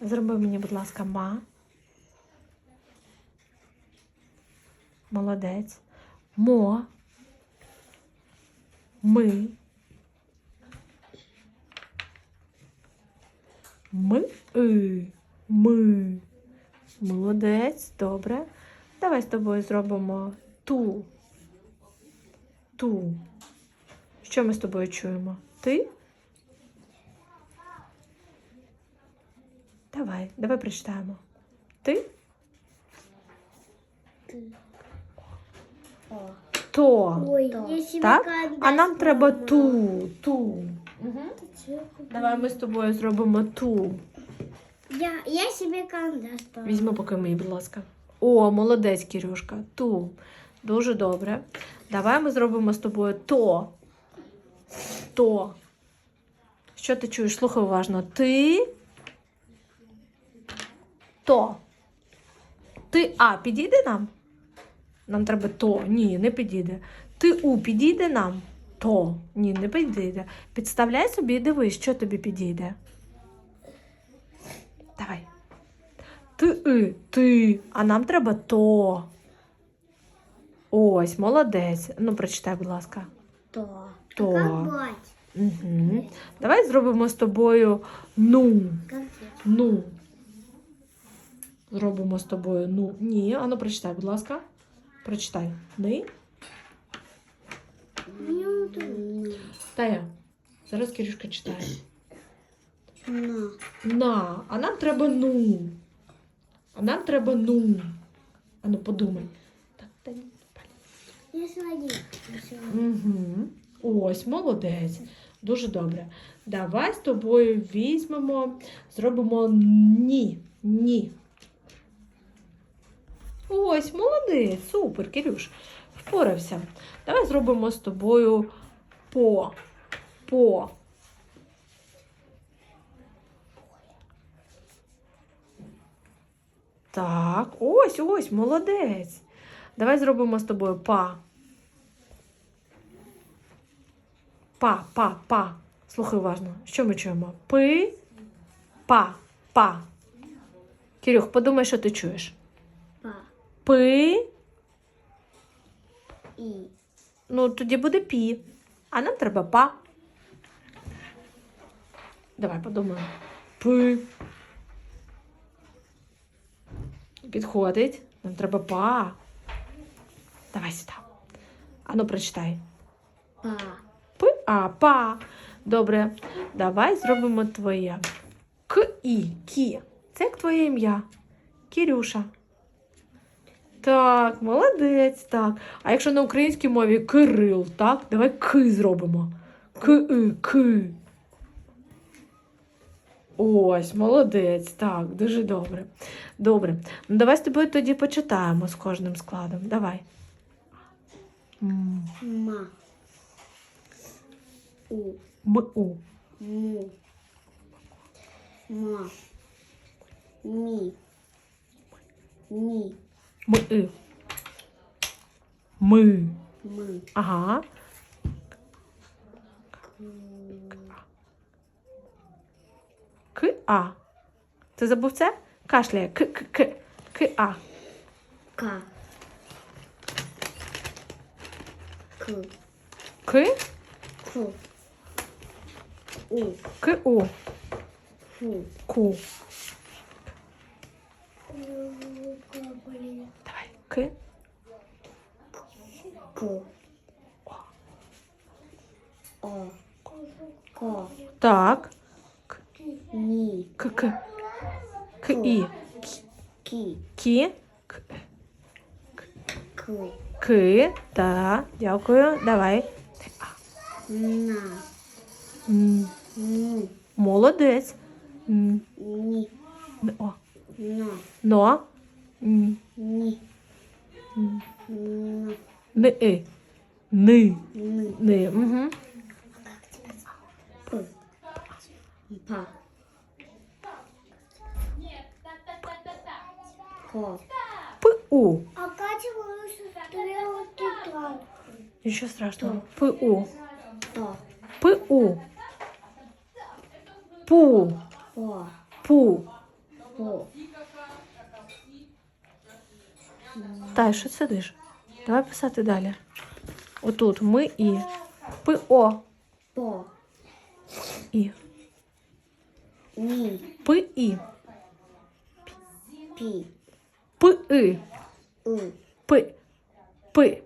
Зроби мені, будь ласка, ма. Молодець. Мо. Ми. Ми. Ми. Молодець. Добре. Давай з тобою зробимо ту. Ту. Що ми з тобою чуємо? Ти? Давай, давай прочитаємо. Ти? О. То. Ой, То. Так? А нам треба ту. Ту. Угу. Давай. Ми з тобою зробимо ту. Я, я себе карандаш. Візьми поки мій, будь ласка. О, молодець, Кірюшка. Ту. Дуже добре. Давай ми зробимо з тобою то. То. Що ти чуєш? Слухай уважно. Ти. То. Ти А підійде нам? Нам треба то. Ні, не підійде. Ти У підійде нам? То. Ні, не підійде. Підставляй собі і дивись, що тобі підійде. Давай. Ти, и, ти, а нам треба то. Ось, молодець. Ну, прочитай, будь ласка. То. То. Угу. Давай зробимо з тобою ну. Ну. Зробимо з тобою ну. Ні, ану прочитай, будь ласка. Прочитай. Ни. Ну, то. Та я. Зараз Кирюшка читає. На. На, а нам треба ну. А нам треба ну. Ану, подумай. Так, та ні. Угу. Ось, молодець. Дуже добре. Давай з тобою візьмемо, зробимо ні. Ні. Ось, молодець, супер, Кирюш. Впорався. Давай зробимо з тобою по. По. Так, ось, ось, молодець. Давай зробимо з тобою па. Па, па, па. Слухай уважно. Що ми чуємо? Пи, па, па. Кирюх, подумай, що ти чуєш. Пи. И. Ну, тоді буде пі. А нам треба па. Давай подумаємо. Пи. Підходить. Нам треба па. Давай сюди. Ану, прочитай. Па. П, а, па. Добре. Давай зробимо твоє. К і кі. Це як твоє ім'я. Кірюша. Так, молодець, так. А якщо на українській мові Кирил, так? Давай ки зробимо. К, и, ки. Ось, молодець. Так, дуже добре. Добре. Ну давай з тобою тоді почитаємо з кожним складом. Давай. М, Ма. У. М, у. Му. Ма. Ми. Ні. Ми. и. Ми. Ми. Ага. К, а. Ти забув це? Кашляє. К, к, к. К, а. Ка. К. К, Ку. У. к, у. Фу. Ку. Давай. К. Ку. О. Ко. Так. Ні. К, к. К, і. Кі. Кі. К, Ку. к. Так. Дякую. Давай. На. М, Ну. Молодець. М, Ні. О. На. Но. М, Ні. М. На. Не, и. Ни. Ни. Ни. Угу. П. Па. Ко. П, у. А Катя вирішила тетрадку. Нічого страшного. П, у. То. П, у. Пу. Пу. По. Та, що сидиш? Давай писати далі. Отут ми і. Пи о. По. І. Ні. Пи і. Пі. Пи и. Пи. Пи.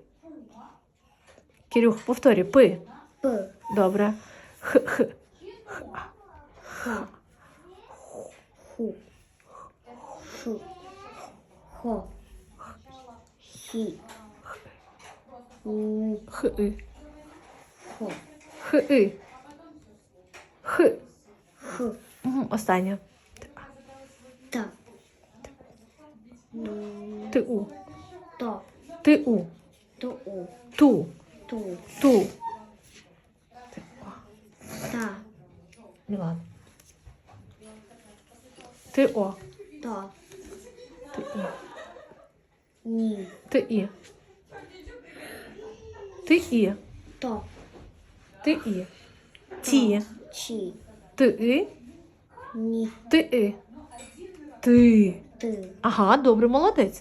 Кирюх, повторюй. Пи. П. Добре. Х. Х. Ха. Ху. Шу. Хо. Хі. М. Х. И. Хо. Х. Останнє. Та. Ти у. То. Ти у. То у. Ту. Ту. Ту. Та. Мілан. Ти о. То. Ти і. Ні. Ти і. Ти і. То. Ти і. Ті. Чі. Ти і. Ні. Ти і. Ти. Ти. Ага, добре, молодець.